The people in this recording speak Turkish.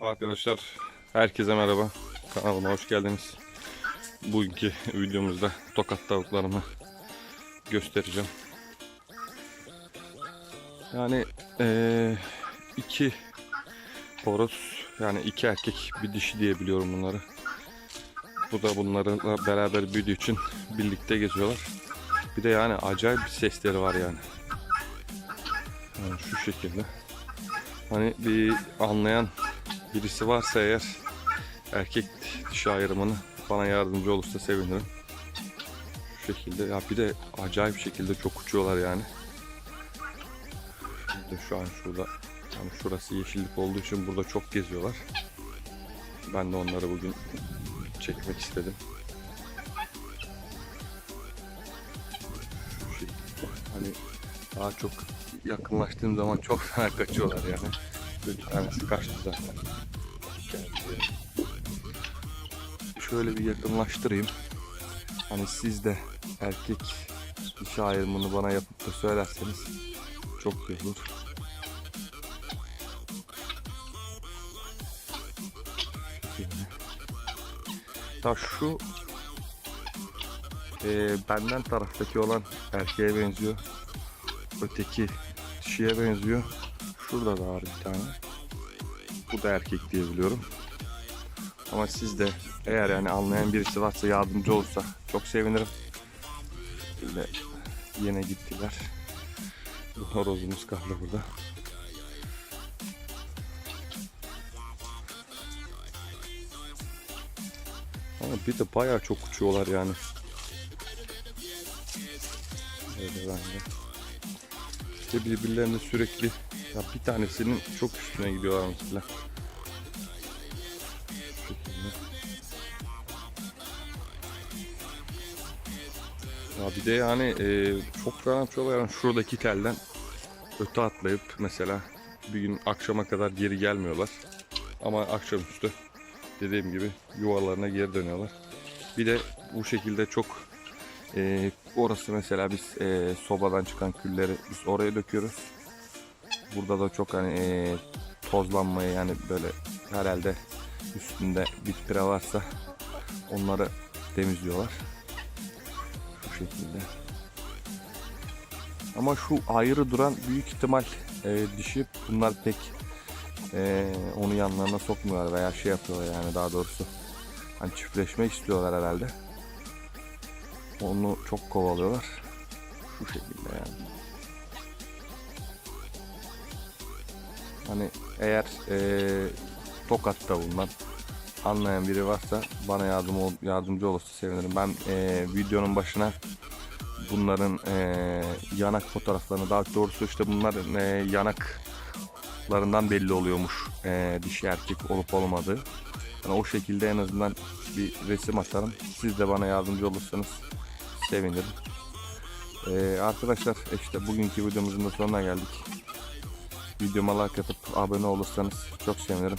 Arkadaşlar herkese merhaba. Kanalıma hoş geldiniz. Bugünkü videomuzda tokat tavuklarımı göstereceğim. Yani eee, iki horoz yani iki erkek bir dişi diye biliyorum bunları. Bu da bunlarla beraber büyüdüğü için birlikte geziyorlar. Bir de yani acayip bir sesleri var yani. Yani şu şekilde. Hani bir anlayan birisi varsa eğer erkek dişi ayrımını bana yardımcı olursa sevinirim. Şu şekilde ya bir de acayip şekilde çok uçuyorlar yani. Şimdi şu an şurada yani şurası yeşillik olduğu için burada çok geziyorlar. Ben de onları bugün çekmek istedim. Şekilde. Hani daha çok yakınlaştığım zaman çok fena kaçıyorlar yani. Bir tanesi kaçtı zaten. Şöyle bir yakınlaştırayım. Hani siz de erkek dişi ayrımını bana yapıp da söylerseniz çok iyi olur. Ya şu e, benden taraftaki olan erkeğe benziyor. Öteki dişiye benziyor. Şurada da var bir tane. Bu da erkek diye biliyorum. Ama siz de eğer yani anlayan birisi varsa yardımcı olursa çok sevinirim. Böyle yine gittiler. Horozumuz kaldı burada. Ama bir de bayağı çok uçuyorlar yani. Öyle bence. İşte birbirlerine sürekli ya bir tanesinin çok üstüne gidiyorlar mesela. Ya bir de yani e, çok fena yapıyorlar yani şuradaki telden öte atlayıp mesela bir gün akşama kadar geri gelmiyorlar. Ama akşamüstü dediğim gibi yuvalarına geri dönüyorlar. Bir de bu şekilde çok e, orası mesela biz e, sobadan çıkan külleri biz oraya döküyoruz. Burada da çok hani e, tozlanmayı yani böyle herhalde üstünde bitkire varsa onları temizliyorlar. Şu şekilde. Ama şu ayrı duran büyük ihtimal e, dişi bunlar pek e, onu yanlarına sokmuyorlar veya şey yapıyorlar yani daha doğrusu. Hani çiftleşmek istiyorlar herhalde. Onu çok kovalıyorlar. Şu şekilde yani. Hani eğer eee Tokat'ta bulunan anlayan biri varsa bana yardım ol- yardımcı olursa sevinirim. Ben eee, videonun başına bunların eee, yanak fotoğraflarını daha doğrusu işte bunların eee, yanaklarından belli oluyormuş eee, dişi erkek olup olmadığı. Yani o şekilde en azından bir resim atarım. Siz de bana yardımcı olursanız sevinirim. Ee, arkadaşlar işte bugünkü videomuzun da sonuna geldik. Videoma like atıp abone olursanız çok sevinirim.